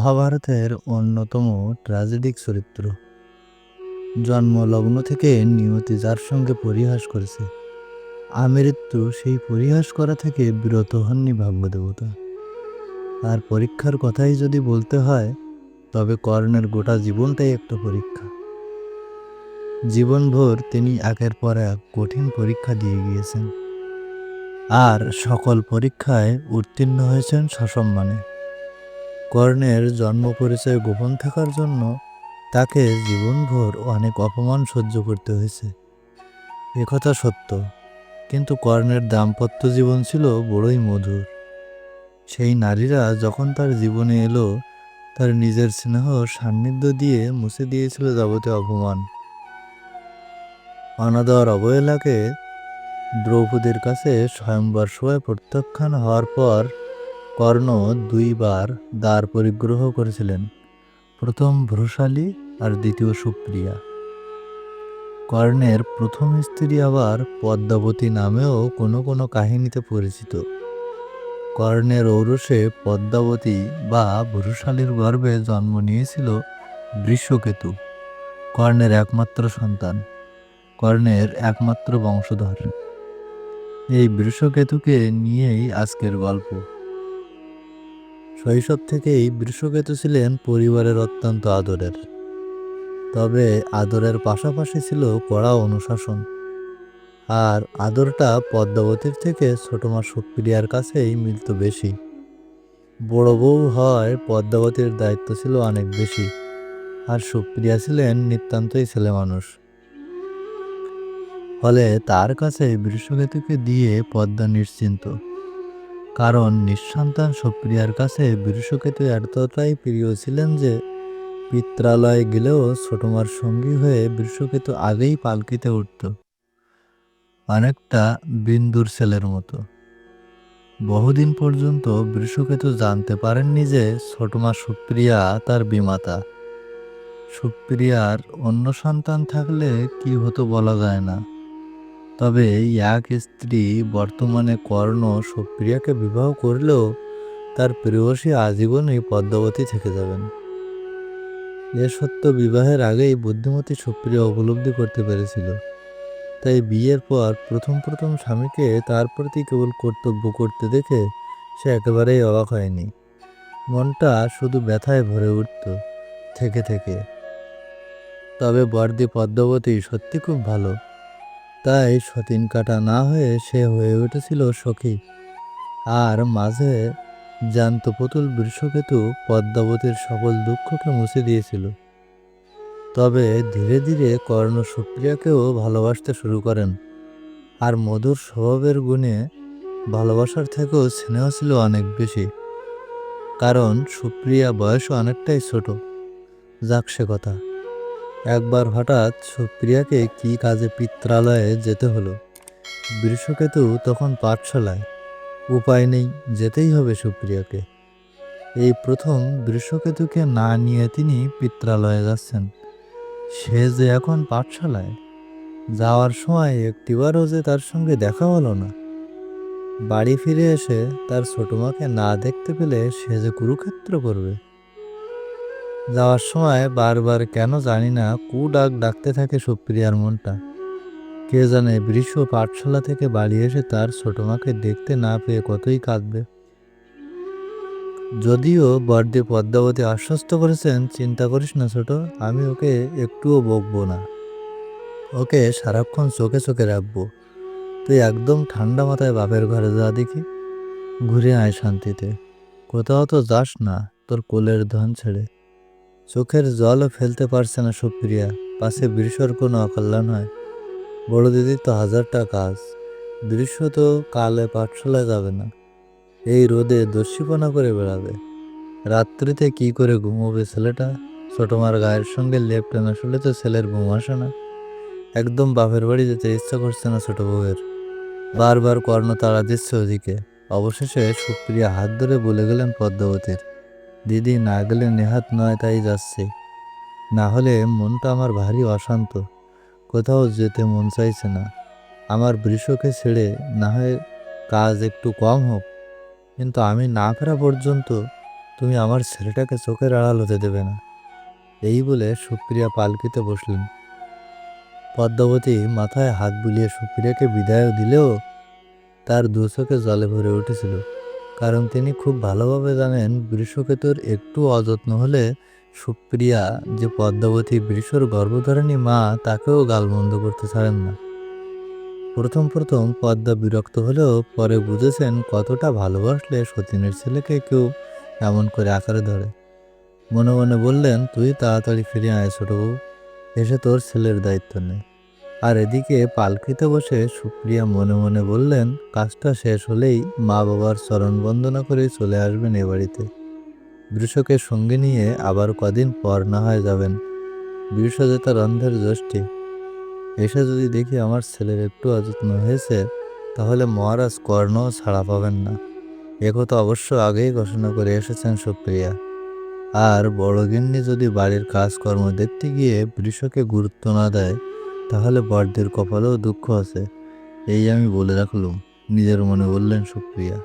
মহাভারতের অন্যতম ট্র্যাজেডিক চরিত্র। জন্মলগ্ন থেকে নিয়তি যার সঙ্গে পরিহাস করেছে। আমৃত্যু সেই পরিহাস করা থেকে বিরত হননি ভাগ্যদেবতা। আর পরীক্ষার কথাই যদি বলতে হয়, তবে কর্ণের গোটা জীবনটাই একটা পরীক্ষা। জীবনভর তিনি একের পর এক কঠিন পরীক্ষা দিয়ে গিয়েছেন। আর সকল পরীক্ষায় উত্তীর্ণ হয়েছেন সসম্মানে। কর্ণের জন্ম পরিচয় গোপন থাকার জন্য তাকে জীবনভর অনেক অপমান সহ্য করতে হয়েছে। একথা সত্য, কিন্তু কর্ণের দাম্পত্য জীবন ছিল বড়ই মধুর। সেই নারীরা যখন তার জীবনে এলো, তার নিজের স্নেহ সান্নিধ্য দিয়ে মুছে দিয়েছিল যাবতীয় অপমান। অনাদর অবহেলাকে দ্রৌপদীর কাছে স্বয়ংবর সময় প্রত্যাখ্যান হওয়ার পর কর্ণ দুইবার দ্বার পরিগ্রহ করেছিলেন, প্রথম ভ্রুশালী আর দ্বিতীয় সুপ্রিয়া। কর্ণের প্রথম স্ত্রী আবার পদ্মাবতী নামেও কোনো কোনো কাহিনীতে পরিচিত। কর্ণের ঔরসে পদ্মাবতী বা ভ্রুশালীর গর্ভে জন্ম নিয়েছিল বৃষকেতু, কর্ণের একমাত্র সন্তান, কর্ণের একমাত্র বংশধর। এই বৃষকেতুকে নিয়েই আজকের গল্প। শৈশব থেকেই বৃষকেতু ছিলেন পরিবারের অত্যন্ত আদরের। তবে আদরের পাশাপাশি ছিল কড়া অনুশাসন। আর আদরটা পদ্মাবতীর থেকে ছোট মা সুপ্রিয়ার কাছেই মিলত বেশি। বড় বউ হয় পদ্মাবতীর দায়িত্ব ছিল অনেক বেশি। আর সুপ্রিয়া ছিলেন নিতান্তই ছেলে মানুষ। ফলে তার কাছে বৃষকেতুকে দিয়ে পদ্মা নিশ্চিন্ত। কারণ নিঃসন্তান সুপ্রিয়ার কাছে বৃষকেতু এতটাই প্রিয় ছিলেন যে পিত্রালয়ে গেলেও ছোটমার সঙ্গী হয়ে বৃষকেতু আগেই পালকিতে উঠত। অনেকটা বিন্দুর ছেলের মতো। বহুদিন পর্যন্ত বৃষকেতু জানতে পারেননি যে ছোটমা সুপ্রিয়া তার বিমাতা। সুপ্রিয়ার অন্য সন্তান থাকলে কি হতো বলা যায় না। তবে এক স্ত্রী বর্তমানে কর্ণ সুপ্রিয়াকে বিবাহ করলেও তার প্রেয়সী আজীবনই পদ্মাবতী থেকে যাবেন। এ সত্য বিবাহের আগেই বুদ্ধিমতী সুপ্রিয়া উপলব্ধি করতে পেরেছিল। তাই বিয়ের পর প্রথম প্রথম স্বামীকে তার প্রতি কেবল কর্তব্য করতে দেখে সে একেবারেই অবাক হয়নি। মনটা শুধু ব্যথায় ভরে উঠত, থেকে থেকে। তবে বর্দি পদ্মাবতী সত্যি খুব ভালো। তাই সতীন কাটা না হয়ে সে হয়ে উঠেছিল সখী। আর মাঝে জ্যান্ত পুতুল বৃষকেতু পদ্মাবতীর সকল দুঃখকে মুছে দিয়েছিল। তবে ধীরে ধীরে কর্ণ সুপ্রিয়াকেও ভালোবাসতে শুরু করেন। আর মধুর স্বভাবের গুণে ভালোবাসার থেকেও স্নেহ ছিল অনেক বেশি। কারণ সুপ্রিয়া বয়সও অনেকটাই ছোট। যাক সে কথা। একবার হঠাৎ সুপ্রিয়াকে কি কাজে পিত্রালয়ে যেতে হলো? বৃষকেতু তখন পাঠশালায়। উপায় নেই, যেতেই হবে সুপ্রিয়াকে। এই প্রথম বৃষকেতুকে না নিয়ে তিনি পিত্রালয়ে যাচ্ছেন। সে যে এখন পাঠশালায়। যাওয়ার সময় একটিবারও যে তার সঙ্গে দেখা হলো না। বাড়ি ফিরে এসে তার ছোট মাকে না দেখতে পেলে সে যে কুরুক্ষেত্র করবে। যাওয়ার সময় বারবার কেন জানি না কু ডাক ডাকতে থাকে সুপ্রিয়ার মনটা। কে জানে বৃষ পাঠশালা থেকে বাড়ি এসে তার ছোট মাকে দেখতে না পেয়ে কতই কাঁদবে। যদিও বর্দে পদ্মাবতী আশ্বস্ত করেছেন, চিন্তা করিস না ছোট, আমি ওকে একটুও বকবো না। ওকে সারাক্ষণ চোখে চোখে রাখব। তুই একদম ঠান্ডা মাথায় বাপের ঘরে যা দেখি। ঘুরে আয় শান্তিতে। কোথাও তো যাস না, তোর কোলের ধন ছেড়ে। চোখের জলও ফেলতে পারছে না সুপ্রিয়া। পাশে বৃষর কোনো অকল্যাণ হয়। বড় দিদির তো হাজারটা কাজ। দৃশ্য তো কালে পাঠশালায় যাবে না। এই রোদে দস্যিপনা করে বেড়াবে। রাত্রিতে কি করে ঘুমোবে ছেলেটা? ছোটমার গায়ের সঙ্গে লেপ টানা শুলে তো ছেলের ঘুম আসে না। একদম বাপের বাড়ি যেতে ইচ্ছা করছে না ছোট বউয়ের। বারবার কর্ণ তাড়া দিচ্ছে ওদিকে। অবশেষে সুপ্রিয়া হাত ধরে বলে গেলেন পদ্মাবতীর। দিদি না গেলে নেহাত নয়, তাই যাচ্ছে। না হলে মনটা আমার ভারী অশান্ত। কোথাও যেতে মন চাইছে না। আমার বৃষকে ছেড়ে না হয় কাজ একটু কম হোক। কিন্তু আমি না ফেরা পর্যন্ত তুমি আমার ছেলেটাকে চোখের আড়াল হতে দেবে না। এই বলে সুপ্রিয়া পালকিতে বসলেন। পদ্মাবতী মাথায় হাত বুলিয়ে সুপ্রিয়াকে বিদায় দিলেও তার দু চোখে জলে ভরে উঠেছিল। কারণ তিনি খুব ভালোভাবে জানেন বৃষকেতুর একটু অযত্ন হলে সুপ্রিয়া যে পদ্মাবতী বৃষর গর্ভধারিণী মা, তাকেও গালমন্দ করতে ছাড়েন না। প্রথম প্রথম পদ্মা বিরক্ত হলেও পরে বুঝেছেন কতটা ভালোবাসলে সতীনের ছেলেকে কেউ এমন করে আকারে ধরে। মনে মনে বললেন, তুই তাড়াতাড়ি ফিরে আয় ছোট বউ এসে তোর ছেলের দায়িত্ব নে। আর এদিকে পালকিতে বসে সুপ্রিয়া মনে মনে বললেন, কাজটা শেষ হলেই মা বাবার চরণ বন্দনা করে চলে আসবেন এ বাড়িতে। বৃষকে সঙ্গে নিয়ে আবার কদিন পর না হয় যাবেন। বৃষ যে তার অন্ধের জ্যোষ্ঠী এসে যদি দেখি আমার ছেলের একটু অযত্ন হয়েছে, তাহলে মহারাজ কর্ণও ছাড়া পাবেন না। একথা অবশ্য আগেই ঘোষণা করে এসেছেন সুপ্রিয়া। আর বড়গিন্নি যদি বাড়ির কাজকর্ম দেখতে গিয়ে বৃষকে গুরুত্ব না দেয় তাহলে বার্থডের কপালেও দুঃখ আছে। এই আমি বলে রাখলুম নিজের মনে বললেন সুপ্রিয়া।